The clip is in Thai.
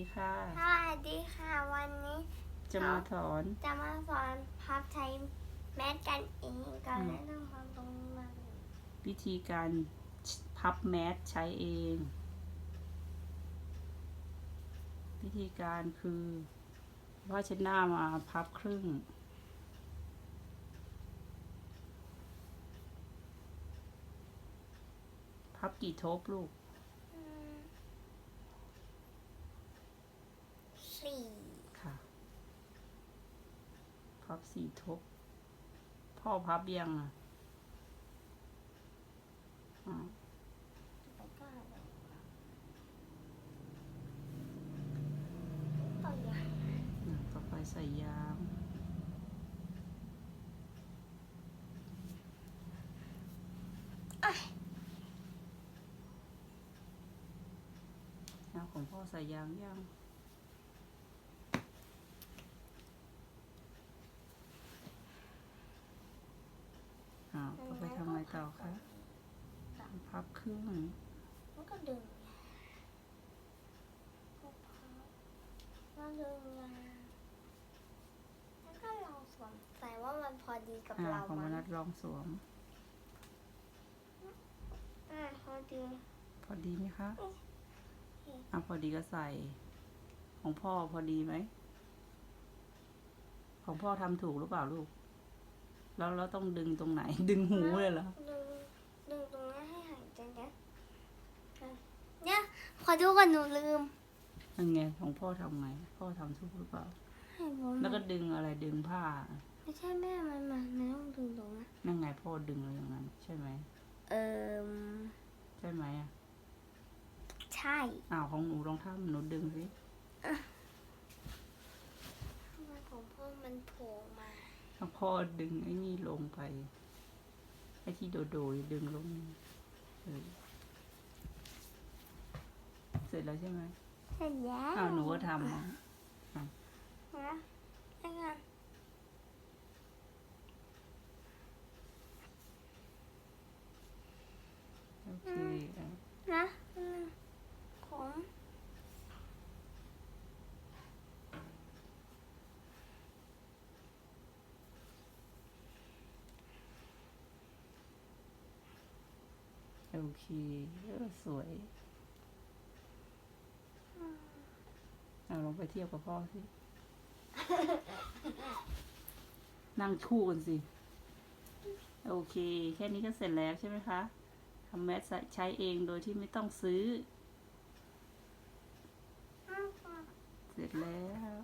ดีค่ะ สวัสดีค่ะ วันนี้จะมาสอน จะมาสอนพับใช้แมสกันเองก่อนแล้วต้องทำตรงนี้มาเลยวิธีการพับแมสใช้เอง วิธีการคือผ้าเช็ดหน้ามาพับครึ่ง พับกี่ทบลูก อืมสี่ ค่ะ พับสี่ทบ พ่อพับยังอะอ่าแล้วก็ต่อยางอ่าต่อไปใส่ยางเอ้ยแล้วของพ่อใส่ยางยังอ้าว ต่อไปทำอะไรต่อคะพับครึ่งแล้วก็ดึงก็พับแล้วดึงยางแล้วก็ลองสวมใส่ว่ามันพอดีกับอ่าเราของไหมมนัดลองสวมอ่าพอดี พอดีไหมคะอืมอะพอดีก็ใส่ ของพ่อพอดีไหม ของพ่อทำถูกหรือเปล่าลูก แล้วเราต้องดึงตรงไหน ดึงหูเลยเหรอดึงดึงตรงนี้ให้หายใจนะเนี่ยขอดูก่อนหนูลืมยังไงของพ่อทำไง พ่อทำถูกหรือเปล่าให้ผมแล้วก็ดึงอะไรดึงผ้า ไม่ใช่แม่มันมันไม่ต้องดึงตรงนะนั่งไงพ่อดึงอะไรอย่างนั้นใช่ไหมเอิมใช่ไหมอะใช่อ้าวของหนูลองทำหนูดึงสิทำไมของพ่อมันโผล่ มาถ้าพ่อดึงไอ้นี่ลงไป ไอ้ที่โดโดยดึงลงเออเสร็จแล้วใช่ไหมเสร็จแล้วอ้าวหนูก็ทำอะนะแล้วกันโอเคอะนะอืม โอเคสวย เอาลองไปเทียบกับพ่อสิ นั่งคู่กันสิ โอเค แค่นี้ก็เสร็จแล้วใช่ไหมคะทำแมสใช้เองโดยที่ไม่ต้องซื้อ เสร็จแล้ว